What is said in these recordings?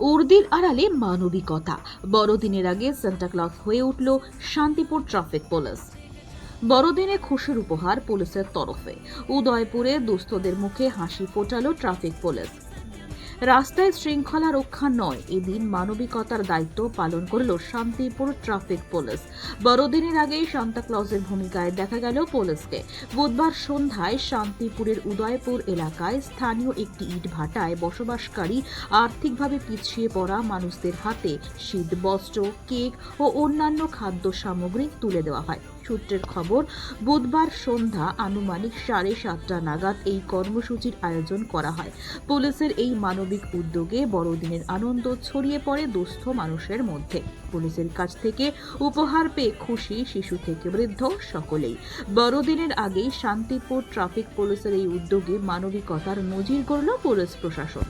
বর্দির আড়ালে মানবিকতা। বড়দিনের আগে সান্টাক্লজ হয়ে উঠল শান্তিপুর ট্রাফিক পুলিশ। বড়দিনে খুশির উপহার পুলিশের তরফে। উদয়পুরে দুস্থদের মুখে হাসি ফোটালো ট্রাফিক পুলিশ। রাস্তায় শৃঙ্খলা রক্ষা নয়। এদিন মানবিকতার দায়িত্ব পালন করল শান্তিপুর ট্রাফিক পুলিশ। বড়দিনের আগেই সান্তাক্লজের ভূমিকায় দেখা গেল পুলিশকে। বুধবার সন্ধ্যায় শান্তিপুরের উদয়পুর এলাকায় স্থানীয় একটি ইট ভাটায় বসবাসকারী আর্থিকভাবে পিছিয়ে পড়া মানুষদের হাতে শীত, বস্ত্র, কেক ও অন্যান্য খাদ্য সামগ্রী তুলে দেওয়া হয়। সূত্রের খবর, বুধবার সন্ধ্যা আনুমানিক সাড়ে সাতটা নাগাদ এই কর্মসূচির আয়োজন করা হয়। পুলিশের এই মানবিক উদ্যোগে বড়দিনের আনন্দ ছড়িয়ে পড়ে দুস্থ মানুষের মধ্যে। পুলিশের কাছ থেকে উপহার পেয়ে খুশি শিশু থেকে বৃদ্ধ সকলেই। বড়দিনের আগেই শান্তিপুর ট্রাফিক পুলিশের এই উদ্যোগে মানবিকতার নজির গড়ল পুলিশ প্রশাসন।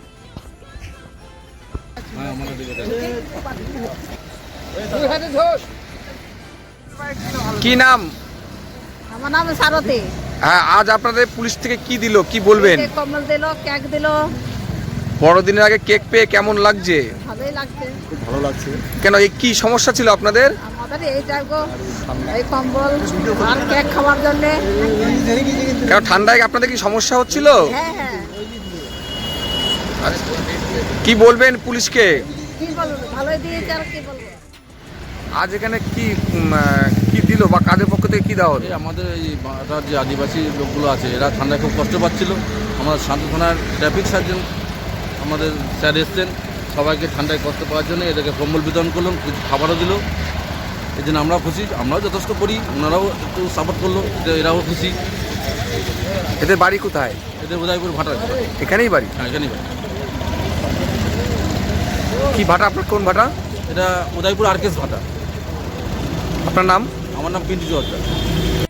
কি নাম? আমার নাম সারথি। হ্যাঁ আজ আপনাদের পুলিশ থেকে কি দিল কি বলবেন? কমল দিল কেক দিল। বড়দিনের আগে কেক পেয়ে কেমন লাগছে? ভালোই লাগছে। কেন এই কি সমস্যা ছিল আপনাদের? আমাদের এই যাব এই কম্বল আর কেক খাওয়ার জন্য। কেন ঠান্ডায় আপনাদের কি সমস্যা হচ্ছিল? হ্যাঁ হ্যাঁ। কি বলবেন পুলিশকে? কি বলব? ভালোই দিয়েছে আর কি বলব? আজ এখানে কি কি দিল বা কাদের পক্ষ থেকে কি দেওয়া হলো? আমাদের এই যে আদিবাসী লোকগুলো আছে এরা ঠান্ডায় খুব কষ্ট পাচ্ছিল। আমাদের শান্ত থানার ট্রাফিক সার্জন আমাদের স্যার এসছেন সবাইকে ঠান্ডায় কষ্ট পাওয়ার জন্য এদেরকে কম্বল বিতরণ করলাম কিছু খাবারও দিল। এই জন্য আমরাও খুশি আমরাও যথেষ্ট করি ওনারাও একটু সাপোর্ট করল এরাও খুশি। এদের বাড়ি কোথায়? এদের উদয়পুর ভাটা এখানেই বাড়ি? হ্যাঁ এখানেই বাড়ি। কি ভাটা আপনার কোন ভাটা? এটা উদয়পুর আরকেস ভাটা। আপনার নাম? আমার নাম পিন্টু জোয়ারদার